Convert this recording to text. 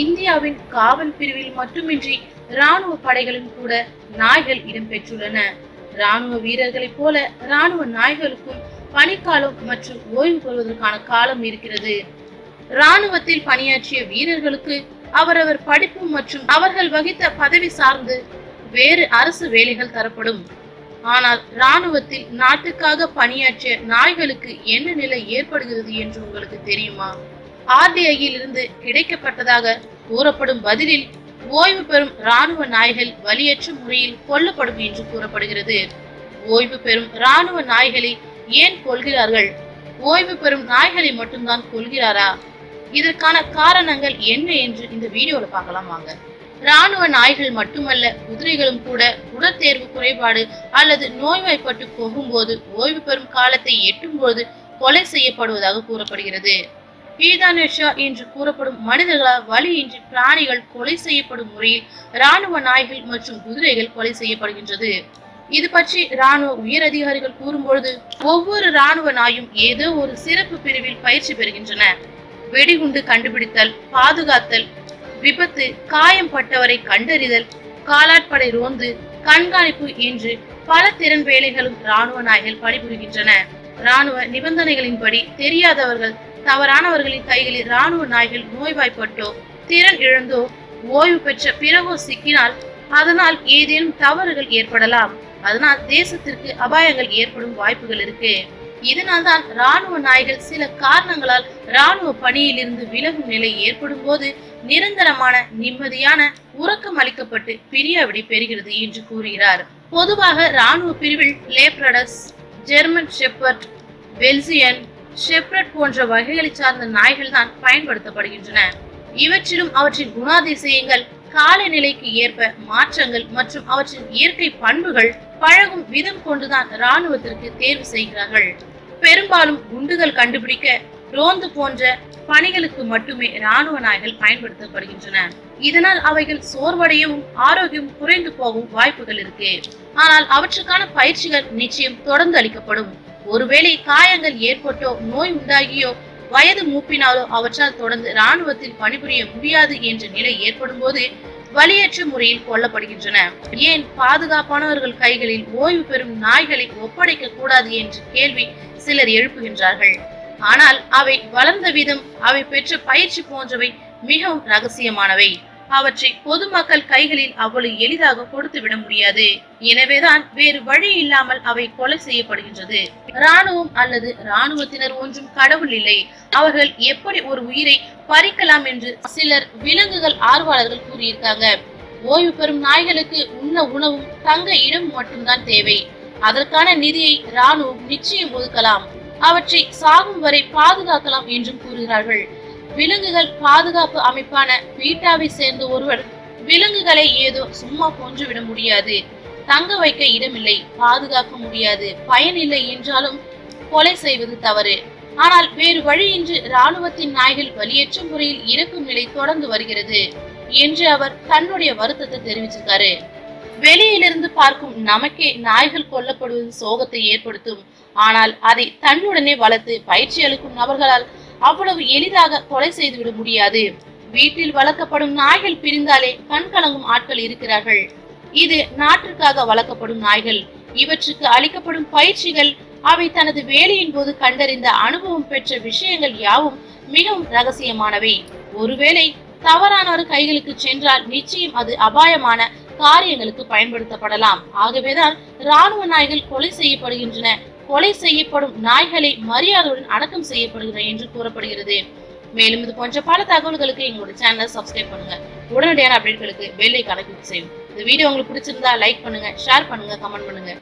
இந்தியாவின் காவல் பிரிவில் மட்டுமின்றி ராணுவ படைகளும் கூட நாய்கள் இடம்பெற்றுள்ளன. ராணுவ வீரர்களைப் போல ராணுவ நாய்களுக்கும் பணிக்காலம் மற்றும் ஓய்வு பெறுவதற்கான காலம் இருக்கிறது. ராணுவத்தில் பணியாற்றிய வீரர்களுக்கு அவரவர் படிப்பு மற்றும் அவர்கள் வகித்த பதவி சார்ந்து வேறு அரசு வேலைகள் தரப்படும். ஆனால் ராணுவத்தில் நாட்டுக்காக பணியாற்றிய நாய்களுக்கு என்ன நிலை ஏற்படுகிறது என்று உங்களுக்கு தெரியுமா? ஆர்டிஐயில் இருந்து கிடைக்கப்பட்டதாக கூறப்படும் பதிலில் ஓய்வு பெறும் ராணுவ நாய்கள் வலியற்ற முறையில் கொல்லப்படும் என்று கூறப்படுகிறது. ஓய்வு பெறும் ராணுவ நாய்களை ஏன் கொள்கிறார்கள் ஓய்வு பெறும் நாய்களை மட்டும்தான் கொள்கிறாரா இதற்கான காரணங்கள் என்ன என்று இந்த வீடியோல பார்க்கலாம் வாங்க. ராணுவ நாய்கள் மட்டுமல்ல குதிரைகளும் கூட உடற்தேர்வு குறைபாடு அல்லது நோய்வாய்ப்பட்டு போகும்போது ஓய்வு பெறும் காலத்தை எட்டும்போது கொலை செய்யப்படுவதாக கூறப்படுகிறது. பீதானஷா என்று கூறப்படும் மனிதர்களால் வழியின்றி பிராணிகள் கொலை செய்யப்படும் முறையில் ராணுவ நாய்கள் மற்றும் குதிரைகள் கொலை செய்யப்படுகின்றது. இது பற்றி ராணுவ உயர் அதிகாரிகள் கூறும்பொழுது ஒவ்வொரு ராணுவ நாயும் ஏதோ ஒரு சிறப்பு பிரிவில் பயிற்சி பெறுகின்றன. வெடிகுண்டு கண்டுபிடித்தல் பாதுகாத்தல் விபத்து காயம் பட்டவரை கண்டறிதல் காலாட்படை ரோந்து கண்காணிப்பு என்று பல திறன் வேலைகளும் ராணுவ நாய்கள் பணிபுரிகின்றன. ராணுவ நிபந்தனைகளின்படி தெரியாதவர்கள் தவறானவர்களின் கைகளில் ராணுவ நாய்கள் நோய்வாய்ப்பட்டோ திறன் இழந்தோ ஓய்வு பெற்ற பிறகோ சிக்கினால் அதனால் ஏதேனும் தவறுகள் ஏற்படலாம். அதனால் தேசத்திற்கு அபாயங்கள் ஏற்படும் வாய்ப்புகள் இருக்கு. இதனால் தான் ராணுவ நாய்கள் சில காரணங்களால் ராணுவ பணியிலிருந்து விலகும் நிலை ஏற்படும் போது நிரந்தரமான நிம்மதியான உறக்கம் அளிக்கப்பட்டு பிரியாவிடை பெறுகிறது என்று கூறுகிறார். பொதுவாக ராணுவ பிரிவில் லேப்ரடஸ் ஜெர்மன் ஷெப்பர்ட் பெல்சியன் ஷெப்ரட் போன்ற வகைகளை சார்ந்த நாய்கள் தான் பயன்படுத்தப்படுகின்றன. இவற்றிலும் அவற்றின் குணாதிசயங்கள் காலநிலைக்கு ஏற்ப மாற்றங்கள் மற்றும் அவற்றின் இயற்கை பண்புகள் பழகும் விதம் கொண்டுதான் இராணுவத்திற்கு தேர்வு செய்கிறார்கள். பெரும்பாலும் குண்டுகள் கண்டுபிடிக்க ரோந்து போன்ற பணிகளுக்கு மட்டுமே ராணுவ நாய்கள் பயன்படுத்தப்படுகின்றன. இதனால் அவைகள் சோர்வடையவும் ஆரோக்கியம் குறைந்து போகும் வாய்ப்புகள் இருக்கு. ஆனால் அவற்றுக்கான பயிற்சிகள் நிச்சயம் தொடர்ந்து அளிக்கப்படும். ஒருவேளை காயங்கள் ஏற்பட்டோ நோய் உண்டாகியோ வயது மூப்பினாலோ அவற்றால் தொடர்ந்து ராணுவத்தில் பணிபுரிய முடியாது என்ற நிலை ஏற்படும் போது வலியற்ற முறையில் கொல்லப்படுகின்றன. ஏன் பாதுகாப்பானவர்கள் கைகளில் ஓய்வு பெறும் நாய்களை ஒப்படைக்க கூடாது என்ற கேள்வி சிலர் எழுப்புகின்றார்கள். ஆனால் அவை வளர்ந்த விதம் அவை பெற்ற பயிற்சி போன்றவை மிகவும் ரகசியமானவை. அவற்றை பொதுமக்கள் கைகளில் அவ்வளவு எளிதாக கொடுத்து விட முடியாது. எனவேதான் வேறு வழி இல்லாமல் அவை கொலை செய்யப்படுகின்றது. ராணுவம் அல்லது ராணுவத்தினர் ஒன்றும் கடவுள் இல்லை. அவர்கள் எப்படி ஒரு உயிரை பறிக்கலாம் என்று சிலர் விலங்குகள் ஆர்வலர்கள் கூறியிருக்காங்க. ஓய்வு பெறும் நாய்களுக்கு உண்ண உணவும் தங்க இடம் மட்டும்தான் தேவை. அதற்கான நிதியை ராணுவம் நிச்சயம் ஒதுக்கலாம். அவற்றை சாகும் வரை பாதுகாக்கலாம் என்றும் கூறுகிறார்கள். விலங்குகள் பாதுகாப்பு அமைப்பான பீட்டாவை சேர்ந்த ஒருவர் விலங்குகளை ஏதோ சும்மா கொன்றுவிட முடியாது. தங்க வைக்க இடமில்லை பாதுகாக்க முடியாது. பயனில்லை என்றாலும் கொலை செய்வது தவறு. ஆனால் வேறு வழியின்றி ராணுவத்தின் நாய்கள் வலியற்ற முறையில் இறக்கும் நிலை தொடர்ந்து வருகிறது என்று அவர் தன்னுடைய வருத்தத்தை தெரிவிச்சிருக்காரு. வெளியிலிருந்து பார்க்கும் நமக்கே நாய்கள் கொல்லப்படுவது சோகத்தை ஏற்படுத்தும். ஆனால் அதை தன்னுடனே வளர்த்து பயிற்சி அளிக்கும் நபர்களால் அவ்வளவு எளிதாக கொலை செய்துவிட முடியாது. வீட்டில் வளர்க்கப்படும் நாய்கள் பிரிந்தாலே கண் கலங்கும் ஆட்கள் இருக்கிறார்கள். இது நாட்டிற்காக வளர்க்கப்படும் நாய்கள். இவற்றுக்கு அளிக்கப்படும் பயிற்சிகள் அவை தனது வேலையின் போது கண்டறிந்த அனுபவம் பெற்ற விஷயங்கள் யாவும் மிகவும் ரகசியமானவை. ஒருவேளை தவறானோர் கைகளுக்கு சென்றால் நிச்சயம் அது அபாயமான காரியங்களுக்கு பயன்படுத்தப்படலாம். ஆகவேதான் ராணுவ நாய்கள் கொலை செய்யப்படுகின்றன. கொலை செய்யப்படும் நாய்களை மரியாதையுடன் அடக்கம் செய்யப்படுகிறேன் என்று கூறப்படுகிறது. மேலும் இது போன்ற பல தகவல்களுக்கு எங்களோட சேனலை சப்ஸ்கிரைப் பண்ணுங்க. உடனடியான அப்டேட்களுக்கு பெல்லை கணக்கு செய்யும் இந்த வீடியோ உங்களுக்கு பிடிச்சிருந்தா லைக் பண்ணுங்க ஷேர் பண்ணுங்க கமெண்ட் பண்ணுங்க.